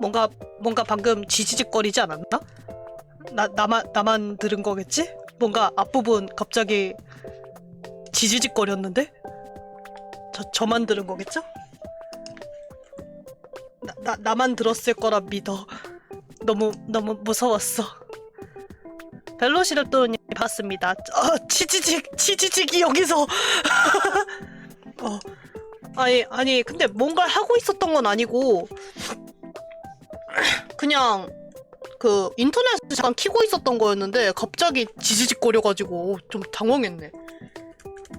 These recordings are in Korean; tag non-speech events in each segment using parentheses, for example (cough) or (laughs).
뭔가 뭔가 방금 지지직거리지 않았나? 나 나만 나만 들은 거겠지? 뭔가 앞부분 갑자기 지지직거렸는데? 저 저만 들은 거겠죠? 나, 나 나만 들었을 거라 믿어. 너무 너무 무서웠어. 벨로시랩도님 봤습니다. 어, 치지직 치지직이 여기서. (laughs) 어, 아니 아니 근데 뭔가 하고 있었던 건 아니고 그냥 그 인터넷을 잠깐 키고 있었던 거였는데 갑자기 지지직거려가지고 좀 당황했네.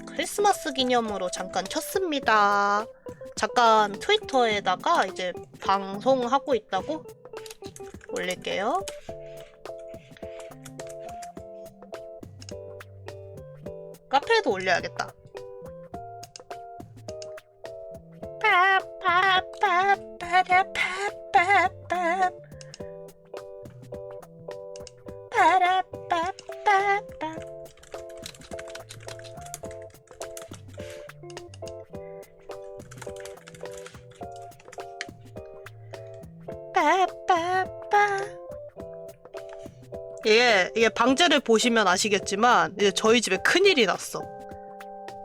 크리스마스 기념으로 잠깐 켰습니다. 잠깐 트위터에다가 이제 방송하고 있다고 올릴게요. 카페에도 올려야겠다. 이게 이게 방제를 보시면 아시겠지만 이제 저희 집에 큰일이 났어.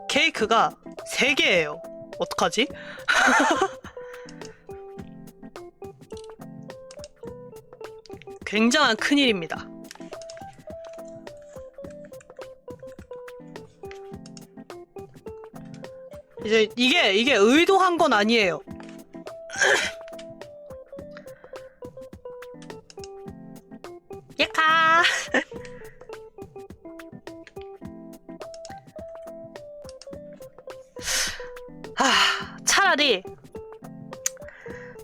케이크가 3개예요. 어떡하지? (laughs) 굉장한 큰일입니다. 이제 이게 이게 의도한 건 아니에요. 아, 차라리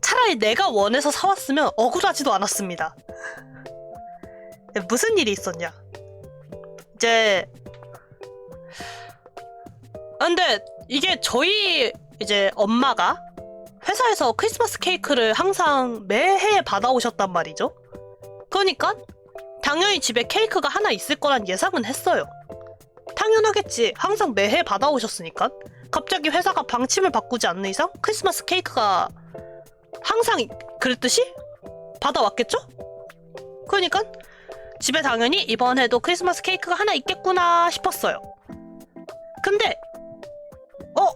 차라리 내가 원해서 사왔으면 억울하지도 않았습니다. 무슨 일이 있었냐? 이제 아, 근데 이게 저희 이제 엄마가 회사에서 크리스마스 케이크를 항상 매해 받아오셨단 말이죠. 그러니까 당연히 집에 케이크가 하나 있을 거란 예상은 했어요. 당연하겠지. 항상 매해 받아오셨으니까. 갑자기 회사가 방침을 바꾸지 않는 이상 크리스마스 케이크가 항상 그랬듯이 받아왔겠죠? 그러니까 집에 당연히 이번 해도 크리스마스 케이크가 하나 있겠구나 싶었어요. 근데 어?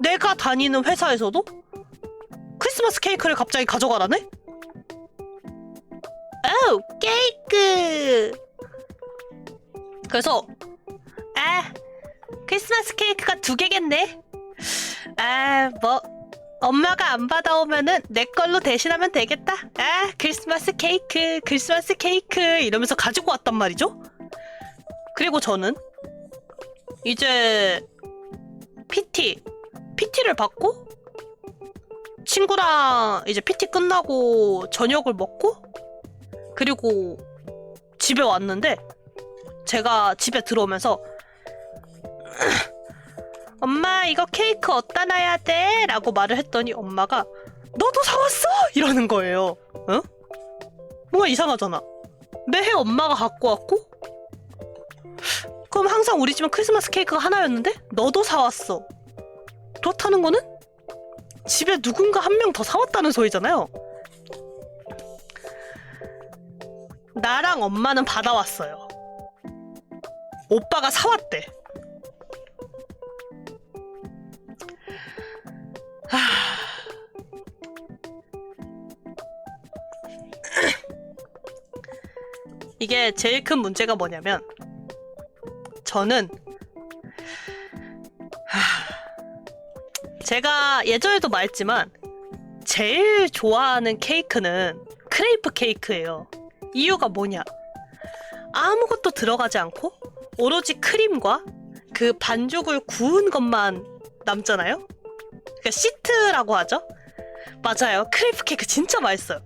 내가 다니는 회사에서도 크리스마스 케이크를 갑자기 가져가라네? 오, 케이크! 그래서 아, 크리스마스 케이크가 두 개겠네. 아, 뭐 엄마가 안 받아오면은 내 걸로 대신하면 되겠다. 아, 크리스마스 케이크, 크리스마스 케이크 이러면서 가지고 왔단 말이죠. 그리고 저는 이제 PT, PT를 받고 친구랑 이제 PT 끝나고 저녁을 먹고 그리고 집에 왔는데 제가 집에 들어오면서 엄마 이거 케이크 어디다 놔야 돼? 라고 말을 했더니 엄마가 너도 사왔어? 이러는 거예요. 응? 뭔가 이상하잖아. 매해 엄마가 갖고 왔고? 그럼 항상 우리 집은 크리스마스 케이크가 하나였는데 너도 사왔어. 그렇다는 거는 집에 누군가 한 명 더 사왔다는 소리잖아요. 나랑 엄마는 받아왔어요. 오빠가 사왔대 이게 제일 큰 문제가 뭐냐면 저는 하, 제가 예전에도 말했지만 제일 좋아하는 케이크는 크레이프 케이크예요. 이유가 뭐냐? 아무것도 들어가지 않고 오로지 크림과 그 반죽을 구운 것만 남잖아요. 그러니까 시트라고 하죠. 맞아요. 크레이프 케이크 진짜 맛있어요.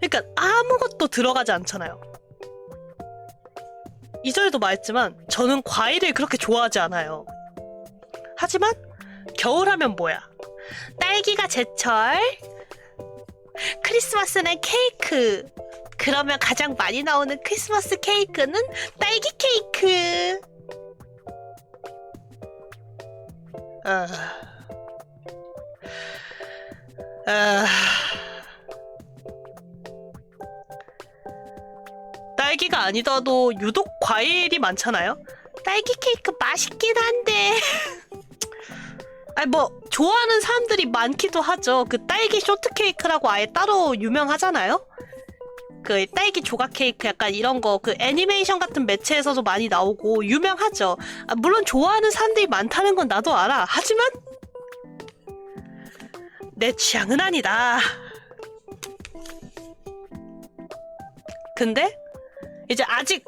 그러니까 아무것도 들어가지 않잖아요. 이전에도 말했지만 저는 과일을 그렇게 좋아하지 않아요. 하지만 겨울 하면 뭐야? 딸기가 제철. 크리스마스는 케이크. 그러면 가장 많이 나오는 크리스마스 케이크는 딸기 케이크. 아. 아. 딸기가 아니더라도 유독 과일이 많잖아요. 딸기 케이크 맛있긴 한데. (laughs) 아니 뭐 좋아하는 사람들이 많기도 하죠. 그 딸기 쇼트 케이크라고 아예 따로 유명하잖아요. 그 딸기 조각 케이크 약간 이런 거 그 애니메이션 같은 매체에서도 많이 나오고 유명하죠. 아, 물론 좋아하는 사람들이 많다는 건 나도 알아. 하지만 내 취향은 아니다. 근데 이제 아직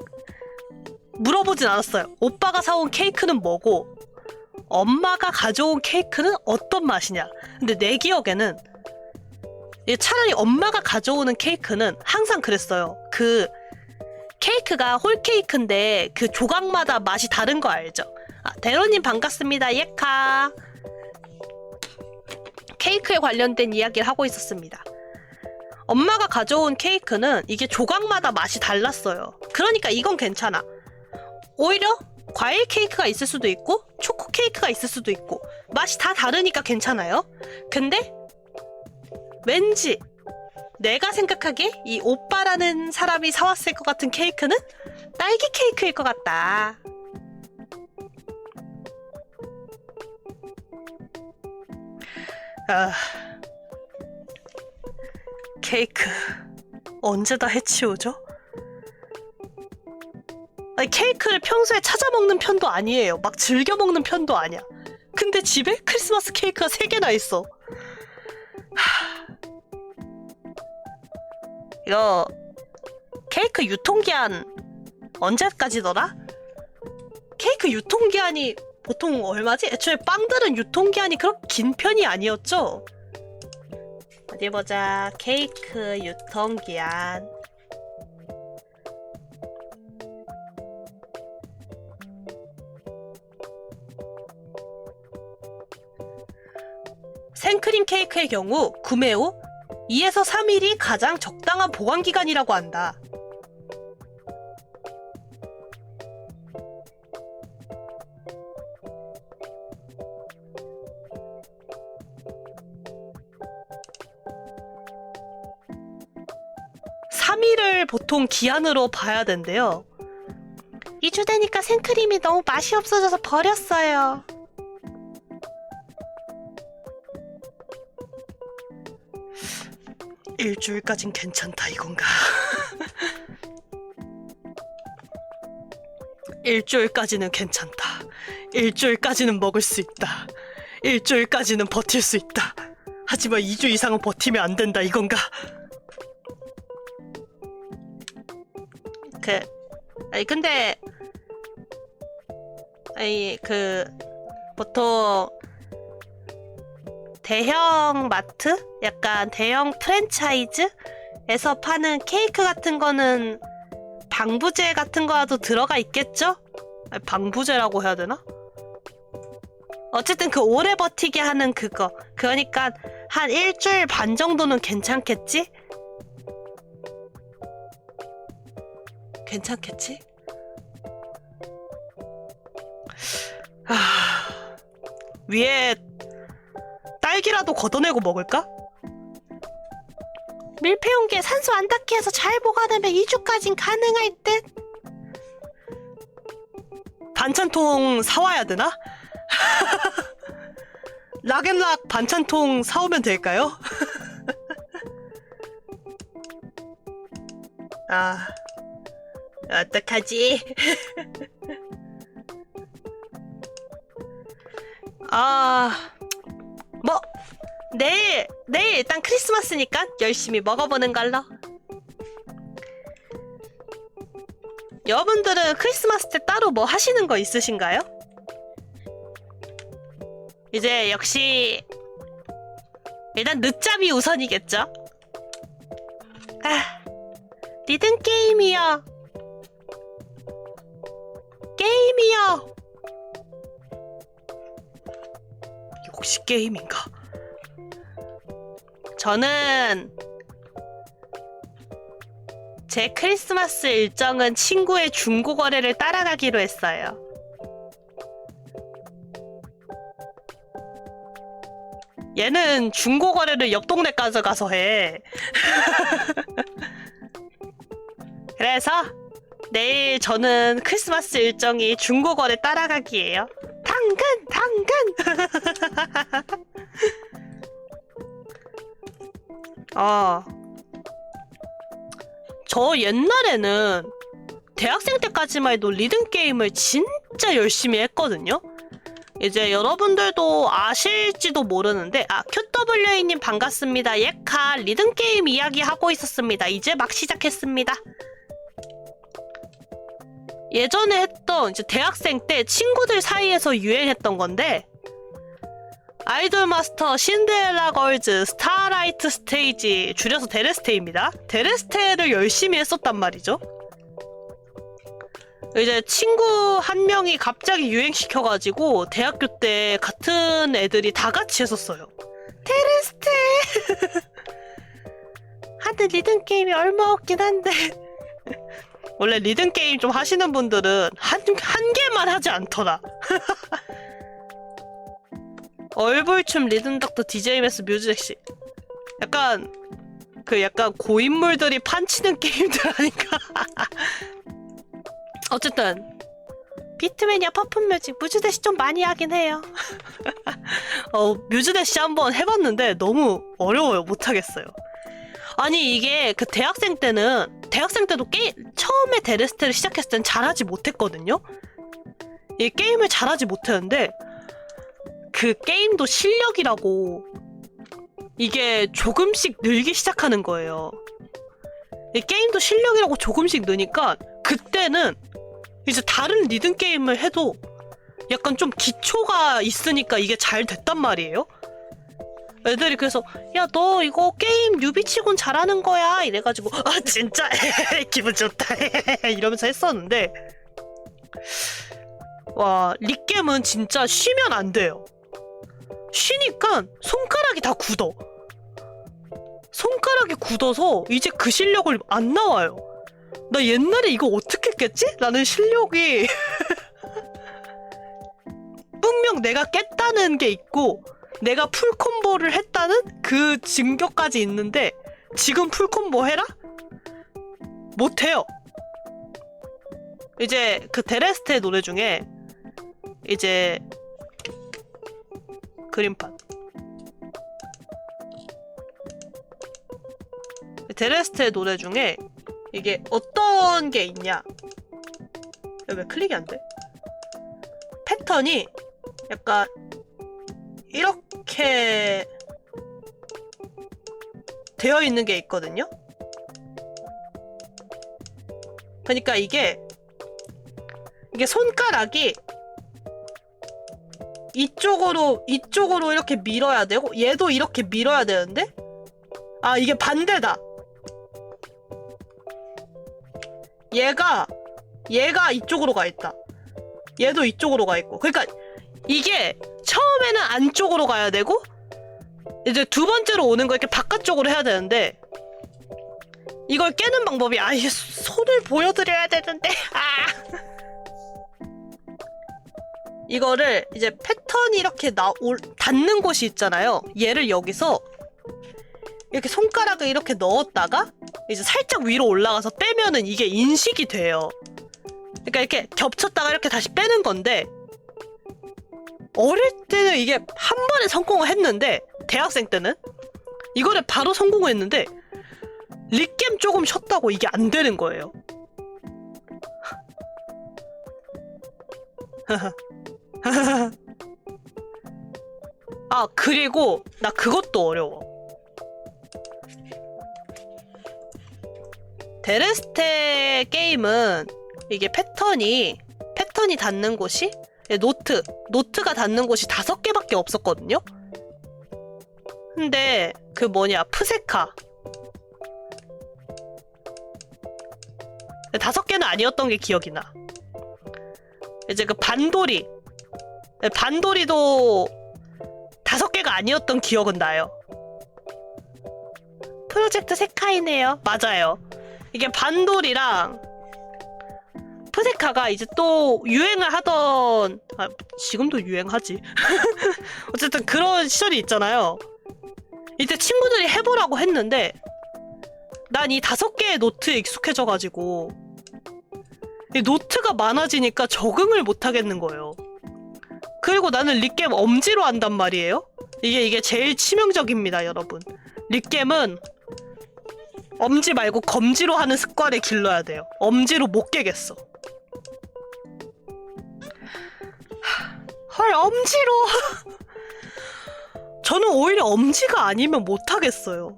물어보진 않았어요. 오빠가 사온 케이크는 뭐고 엄마가 가져온 케이크는 어떤 맛이냐. 근데 내 기억에는 차라리 엄마가 가져오는 케이크는 항상 그랬어요. 그 케이크가 홀 케이크인데 그 조각마다 맛이 다른 거 알죠? 아, 대로님 반갑습니다. 예카. 케이크에 관련된 이야기를 하고 있었습니다. 엄마가 가져온 케이크는 이게 조각마다 맛이 달랐어요. 그러니까 이건 괜찮아. 오히려 과일 케이크가 있을 수도 있고 초코 케이크가 있을 수도 있고 맛이 다 다르니까 괜찮아요. 근데 왠지 내가 생각하기에 이 오빠라는 사람이 사왔을 것 같은 케이크는 딸기 케이크일 것 같다. 아, 케이크 언제 다 해치우죠? 아니, 케이크를 평소에 찾아 먹는 편도 아니에요. 막 즐겨 먹는 편도 아니야. 근데 집에 크리스마스 케이크가 3개나 있어. 하... 이거 케이크 유통기한 언제까지더라? 케이크 유통기한이 보통 얼마지? 애초에 빵들은 유통기한이 그렇게 긴 편이 아니었죠? 어디 보자. 케이크 유통기한. 생크림 케이크의 경우 구매 후 2에서 3일이 가장 적당한 보관 기간이라고 한다. 보통 기한으로 봐야 된대요. 2주 되니까 생크림이 너무 맛이 없어져서 버렸어요. 일주일까진 괜찮다 이건가? (laughs) 일주일까지는 괜찮다. 일주일까지는 먹을 수 있다. 일주일까지는 버틸 수 있다. 하지만 2주 이상은 버티면 안 된다 이건가? 그 아니 근데 아니 그 보통 대형 마트? 약간 대형 프랜차이즈에서 파는 케이크 같은 거는 방부제 같은 거라도 들어가 있겠죠? 아니, 방부제라고 해야 되나? 어쨌든 그 오래 버티게 하는 그거. 그러니까 한 일주일 반 정도는 괜찮겠지? 괜찮겠지? 아, 위에 딸기라도 걷어내고 먹을까? 밀폐용기에 산소 안 닿게 해서 잘 보관하면 2주까진 가능할 듯. 반찬통 사와야 되나? (laughs) 락앤락 반찬통 사오면 될까요? (laughs) 아, 어떡하지? (laughs) 아, 뭐 내일 내일 일단 크리스마스니까 열심히 먹어보는 걸로. 여러분들은 크리스마스 때 따로 뭐 하시는 거 있으신가요? 이제 역시 일단 늦잠이 우선이겠죠? 아, 리듬 게임이요. 게임이요. 혹시 게임인가? 저는 제 크리스마스 일정은 친구의 중고 거래를 따라가기로 했어요. 얘는 중고 거래를 옆 동네까지 가서 해. (laughs) 그래서 내일 저는 크리스마스 일정이 중고거래 따라가기예요. 당근, 당근. 아, (laughs) 저 옛날에는 대학생 때까지만 해도 리듬 게임을 진짜 열심히 했거든요. 이제 여러분들도 아실지도 모르는데 아 QWA님 반갑습니다. 예카 리듬 게임 이야기 하고 있었습니다. 이제 막 시작했습니다. 예전에 했던 이제 대학생 때 친구들 사이에서 유행했던 건데 아이돌 마스터 신데렐라 걸즈 스타라이트 스테이지 줄여서 데레스테입니다. 데레스테를 열심히 했었단 말이죠. 이제 친구 한 명이 갑자기 유행시켜가지고 대학교 때 같은 애들이 다 같이 했었어요. 테레스테! (laughs) 하드 리듬 게임이 얼마 없긴 한데. 원래 리듬 게임 좀 하시는 분들은 한, 한 개만 하지 않더라. (laughs) 얼굴춤 리듬 닥터 DJ 메스 뮤직씨. 약간, 그 약간 고인물들이 판치는 (laughs) 게임들 아닌가? (laughs) 어쨌든 비트맨이야 퍼플뮤직 뮤즈대시 좀 많이 하긴 해요. 어 뮤즈대시 한번 해봤는데 너무 어려워요 못하겠어요. 아니 이게 그 대학생 때는 대학생 때도 게임 처음에 데레스테를 시작했을 땐 잘하지 못했거든요. 이 게임을 잘하지 못했는데 그 게임도 실력이라고 이게 조금씩 늘기 시작하는 거예요. 이 게임도 실력이라고 조금씩 느니까 그때는 이제 다른 리듬 게임을 해도 약간 좀 기초가 있으니까 이게 잘 됐단 말이에요. 애들이 그래서 야 너 이거 게임 뉴비치곤 잘하는 거야 이래가지고 아 진짜 (laughs) 기분 좋다 (laughs) 이러면서 했었는데 와 리겜은 진짜 쉬면 안 돼요. 쉬니까 손가락이 다 굳어. 손가락이 굳어서 이제 그 실력을 안 나와요. 나 옛날에 이거 어떻게 깼지? 라는 실력이 (laughs) 분명 내가 깼다는 게 있고 내가 풀콤보를 했다는 그 증거까지 있는데 지금 풀콤보 해라? 못해요. 이제 그 데레스테 노래 중에 이제 그림판 데레스테 노래 중에 이게 어떤 게 있냐? 왜 클릭이 안 돼? 패턴이 약간 이렇게 되어 있는 게 있거든요. 그러니까 이게 이게 손가락이 이쪽으로 이쪽으로 이렇게 밀어야 되고 얘도 이렇게 밀어야 되는데 아 이게 반대다. 얘가 얘가 이쪽으로 가 있다. 얘도 이쪽으로 가 있고. 그러니까 이게 처음에는 안쪽으로 가야 되고 이제 두 번째로 오는 거 이렇게 바깥쪽으로 해야 되는데 이걸 깨는 방법이 아예 손을 보여드려야 되는데 아 이거를 이제 패턴이 이렇게 나 올, 닿는 곳이 있잖아요. 얘를 여기서 이렇게 손가락을 이렇게 넣었다가 이제 살짝 위로 올라가서 빼면은 이게 인식이 돼요. 그러니까 이렇게 겹쳤다가 이렇게 다시 빼는 건데 어릴 때는 이게 한 번에 성공을 했는데 대학생 때는 이거를 바로 성공을 했는데 리겜 조금 쉬었다고 이게 안 되는 거예요. (laughs) 아 그리고 나 그것도 어려워. 데레스테 게임은 이게 패턴이 패턴이 닿는 곳이 예, 노트 노트가 닿는 곳이 다섯 개밖에 없었거든요. 근데 그 뭐냐 푸세카 다섯 개는 아니었던 게 기억이 나. 이제 그 반돌이 예, 반돌이도 다섯 개가 아니었던 기억은 나요. 프로젝트 세카이네요. 맞아요. 이게 반돌이랑 푸세카가 이제 또 유행을 하던 아, 지금도 유행하지. (laughs) 어쨌든 그런 시절이 있잖아요. 이때 친구들이 해보라고 했는데 난 이 다섯 개의 노트에 익숙해져가지고 이 노트가 많아지니까 적응을 못 하겠는 거예요. 그리고 나는 립겜 엄지로 한단 말이에요. 이게 이게 제일 치명적입니다, 여러분. 립겜은 엄지 말고 검지로 하는 습관을 길러야 돼요. 엄지로 못 깨겠어. 헐, 엄지로. (laughs) 저는 오히려 엄지가 아니면 못 하겠어요.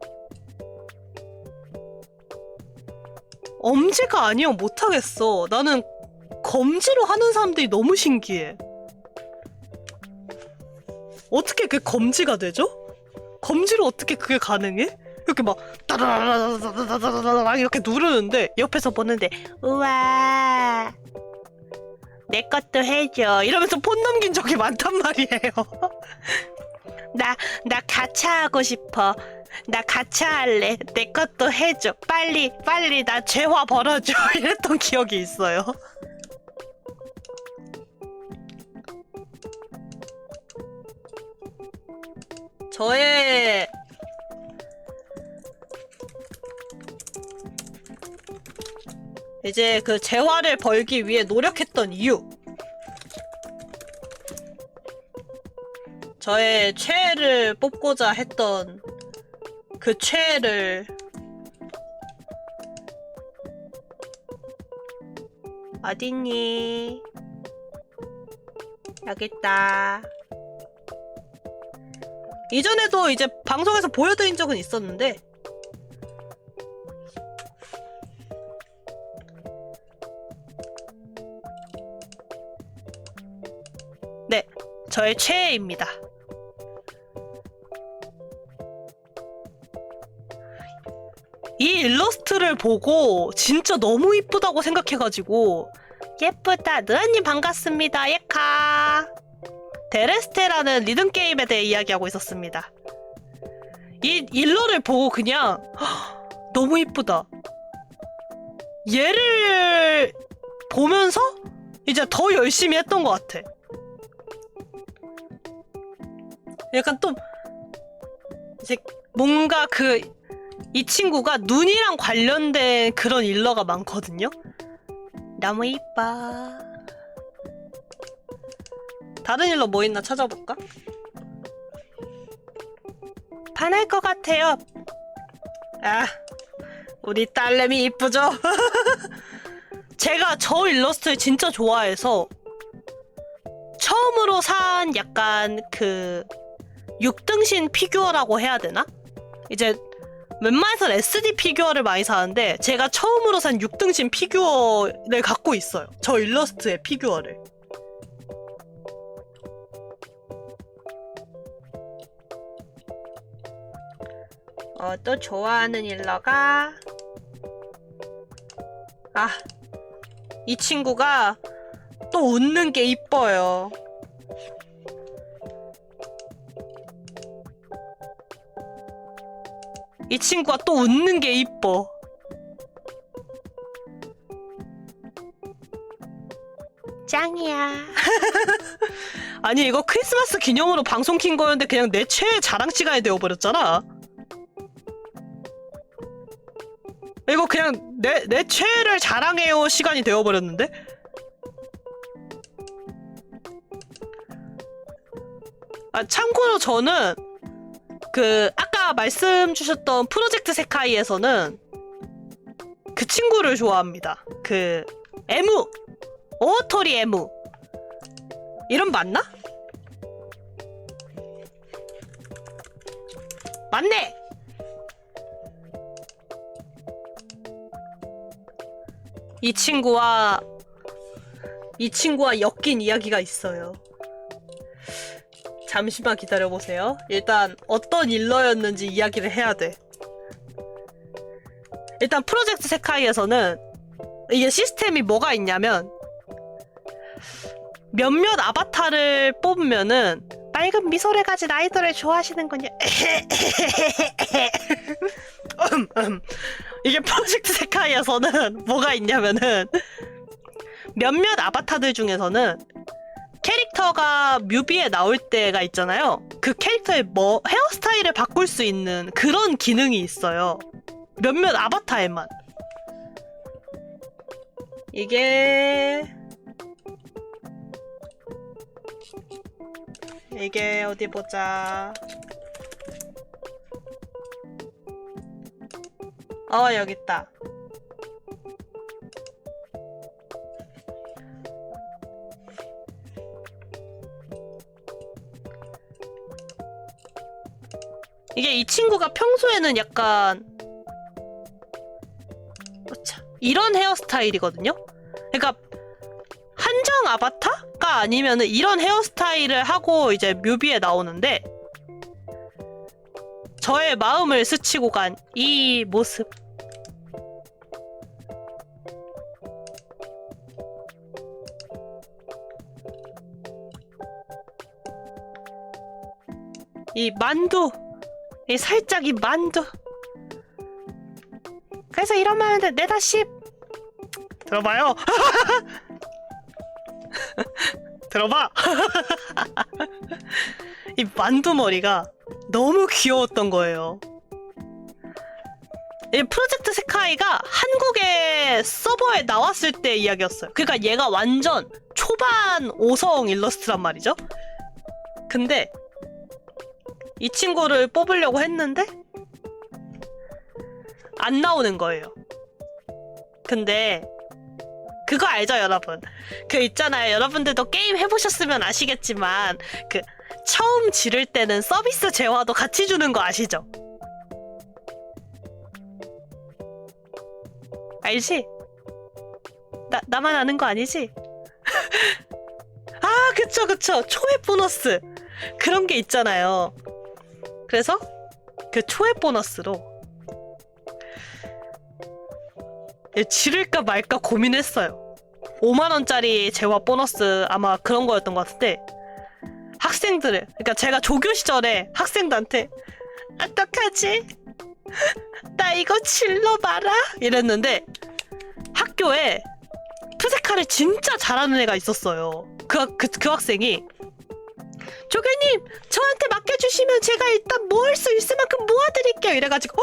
엄지가 아니면 못 하겠어. 나는 검지로 하는 사람들이 너무 신기해. 어떻게 그게 검지가 되죠? 검지로 어떻게 그게 가능해? 이렇게 막 따라라라라라라라라 이렇게 누르는데 옆에서 보는데 우와 내 것도 해줘 이러면서 폰 넘긴 적이 많단 말이에요. (laughs) 나 나 가차 하고 싶어. 나 가차 할래. 내 것도 해줘. 빨리 빨리 나 재화 벌어줘. (laughs) 이랬던 기억이 있어요. 저의 이제 그 재화를 벌기 위해 노력했던 이유. 저의 최애를 뽑고자 했던 그 최애를 어딨니? 여기 있다. 이전에도 이제 방송에서 보여드린 적은 있었는데 저의 최애입니다. 이 일러스트를 보고 진짜 너무 이쁘다고 생각해가지고 예쁘다 느아님 반갑습니다 예카 데레스테라는 리듬 게임에 대해 이야기하고 있었습니다. 이 일러를 보고 그냥 헉, 너무 이쁘다. 얘를 보면서 이제 더 열심히 했던 것 같아. 약간 또 이제 뭔가 그 이 친구가 눈이랑 관련된 그런 일러가 많거든요. 너무 이뻐. 다른 일러 뭐 있나 찾아볼까? 반할 것 같아요. 아, 우리 딸내미 이쁘죠? (laughs) 제가 저 일러스트를 진짜 좋아해서 처음으로 산 약간 그 6등신 피규어라고 해야 되나? 이제 웬만해선 SD 피규어를 많이 사는데 제가 처음으로 산 6등신 피규어를 갖고 있어요. 저 일러스트의 피규어를. 어, 또 좋아하는 일러가 아, 이 친구가 또 웃는 게 이뻐요. 이 친구가 또 웃는 게 이뻐. 짱이야. (laughs) 아니 이거 크리스마스 기념으로 방송 킨 거였는데 그냥 내 최애 자랑 시간이 되어버렸잖아. 이거 그냥 내, 내 최애를 자랑해요 시간이 되어버렸는데? 아, 참고로 저는 그 아까 말씀 주셨던 프로젝트 세카이에서는 그 친구를 좋아합니다. 그 에무 오토리 에무 이름 맞나? 맞네. 이 친구와 이 친구와 엮인 이야기가 있어요. 잠시만 기다려보세요. 일단 어떤 일러였는지 이야기를 해야 돼. 일단 프로젝트 세카이에서는 이게 시스템이 뭐가 있냐면 몇몇 아바타를 뽑으면은 빨간 미소를 가진 아이돌을 좋아하시는군요. (laughs) 음, 음. 이게 프로젝트 세카이에서는 뭐가 있냐면은 몇몇 아바타들 중에서는 캐릭터가 뮤비에 나올 때가 있잖아요. 그 캐릭터의 뭐 헤어스타일을 바꿀 수 있는 그런 기능이 있어요. 몇몇 아바타에만. 이게 이게 어디 보자. 어 여기 있다. 이게 이 친구가 평소에는 약간 이런 헤어스타일이거든요. 그러니까 한정 아바타가 아니면은 이런 헤어스타일을 하고 이제 뮤비에 나오는데 저의 마음을 스치고 간 이 모습. 이 만두, 이 살짝 이 만두. 그래서 이러면 하는데 내다 씹. 들어봐요. (laughs) 들어봐. (laughs) 이 만두 머리가 너무 귀여웠던 거예요. 이 프로젝트 세카이가 한국의 서버에 나왔을 때 이야기였어요. 그러니까 얘가 완전 초반 5성 일러스트란 말이죠. 근데 이 친구를 뽑으려고 했는데 안 나오는 거예요. 근데 그거 알죠, 여러분? 그 있잖아요. 여러분들도 게임 해보셨으면 아시겠지만 그 처음 지를 때는 서비스 재화도 같이 주는 거 아시죠? 알지? 나, 나만 아는 거 아니지? (laughs) 아, 그쵸, 그쵸. 초회 보너스. 그런 게 있잖아요. 그래서 그 초회 보너스로 얘 지를까 말까 고민했어요. 5만원짜리 재화 보너스 아마 그런 거였던 것 같은데 학생들을 그러니까 제가 조교 시절에 학생들한테 어떡하지? (laughs) 나 이거 질러 봐라 이랬는데 학교에 푸세카를 진짜 잘하는 애가 있었어요. 그, 그, 그 학생이 조교님 저한테 맡겨주시면 제가 일단 모을 수 있을 만큼 모아드릴게요 이래가지고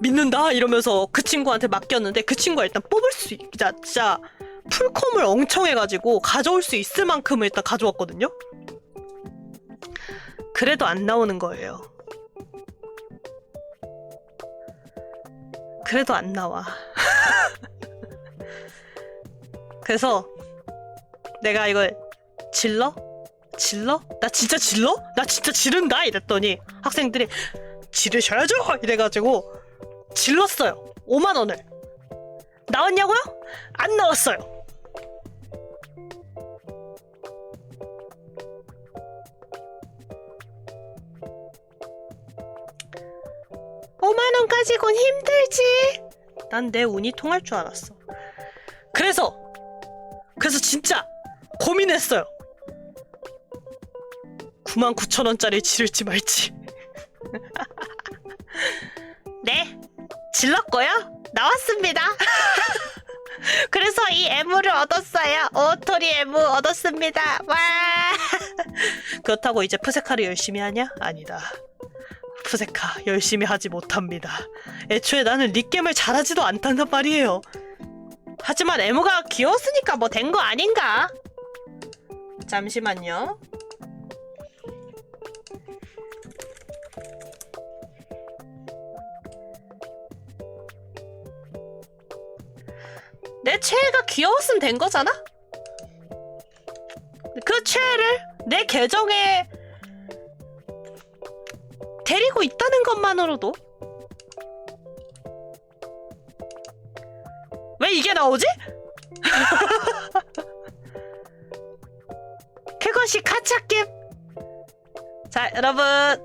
믿는다 이러면서 그 친구한테 맡겼는데 그 친구가 일단 뽑을 수 있, 진짜, 진짜 풀컴을 엄청 해가지고 가져올 수 있을 만큼을 일단 가져왔거든요. 그래도 안 나오는 거예요. 그래도 안 나와. (laughs) 그래서 내가 이걸 질러? 질러? 나 진짜 질러? 나 진짜 지른다 이랬더니 학생들이 지르셔야죠 이래가지고 질렀어요 5만 원을 나왔냐고요? 안 나왔어요 오만원 가지고는 힘들지 난 내 운이 통할 줄 알았어 그래서 그래서 진짜 고민했어요 9만 9천 원짜리 지를지 말지 (laughs) 네, 질렀고요. 나왔습니다. (laughs) 그래서 이 애무를 얻었어요. 오토리 애무 얻었습니다. 와! (laughs) 그렇다고 이제 푸세카를 열심히 하냐? 아니다. 푸세카 열심히 하지 못합니다. 애초에 나는 립겜을 잘하지도 않단단 말이에요. 하지만 애무가 귀여웠으니까 뭐 된 거 아닌가? 잠시만요. 내 최애가 귀여웠으면 된 거잖아? 그 최애를 내 계정에 데리고 있다는 것만으로도 왜 이게 나오지? (laughs) 그것이 가차겜 자 여러분 (laughs)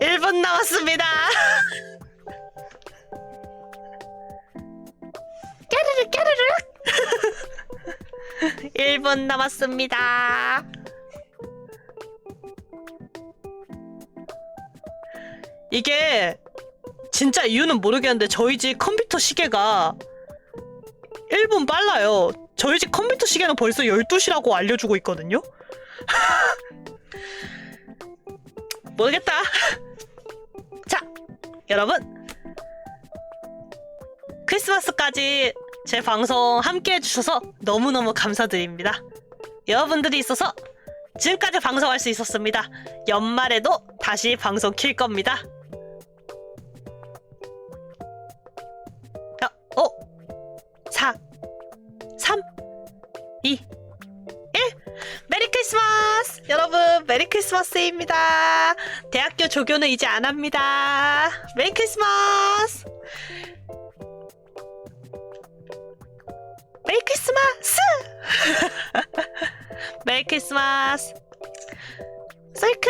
1분 남았습니다 (laughs) 깨르르 1분 남았습니다. 이게 진짜 이유는 모르겠는데 저희 집 컴퓨터 시계가 1분 빨라요. 저희 집 컴퓨터 시계는 벌써 12시라고 알려주고 있거든요. (laughs) 모르겠다. (laughs) 자 여러분. 크리스마스까지 제 방송 함께 해주셔서 너무너무 감사드립니다. 여러분들이 있어서 지금까지 방송할 수 있었습니다. 연말에도 다시 방송 킬 겁니다. 야, 어? 4, 3, 2, 1. 메리 크리스마스! 여러분, 메리 크리스마스입니다. 대학교 조교는 이제 안 합니다. 메리 크리스마스! 메리 크리스마스! (laughs) 메리 크리스마스! 셀크!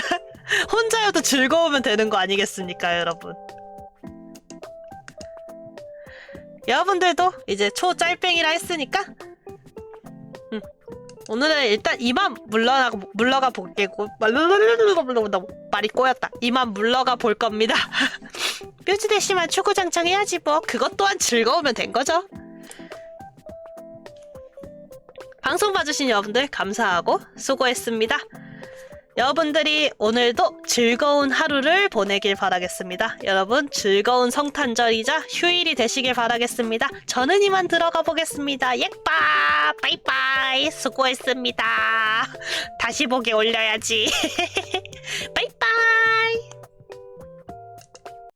(laughs) 혼자여도 즐거우면 되는 거 아니겠습니까, 여러분? 여러분들도 이제 초 짤뱅이라 했으니까 음, 오늘은 일단 이만 물러나 물러가 볼게고 말이 꼬였다. 이만 물러가 볼 겁니다. 뾰지 대시만 추구장창 해야지 뭐. 그것 또한 즐거우면 된 거죠. 방송 봐주신 여러분들 감사하고 수고했습니다. 여러분들이 오늘도 즐거운 하루를 보내길 바라겠습니다. 여러분 즐거운 성탄절이자 휴일이 되시길 바라겠습니다. 저는 이만 들어가 보겠습니다. 예빠 빠이빠이 수고했습니다. 다시 보기 올려야지. (laughs)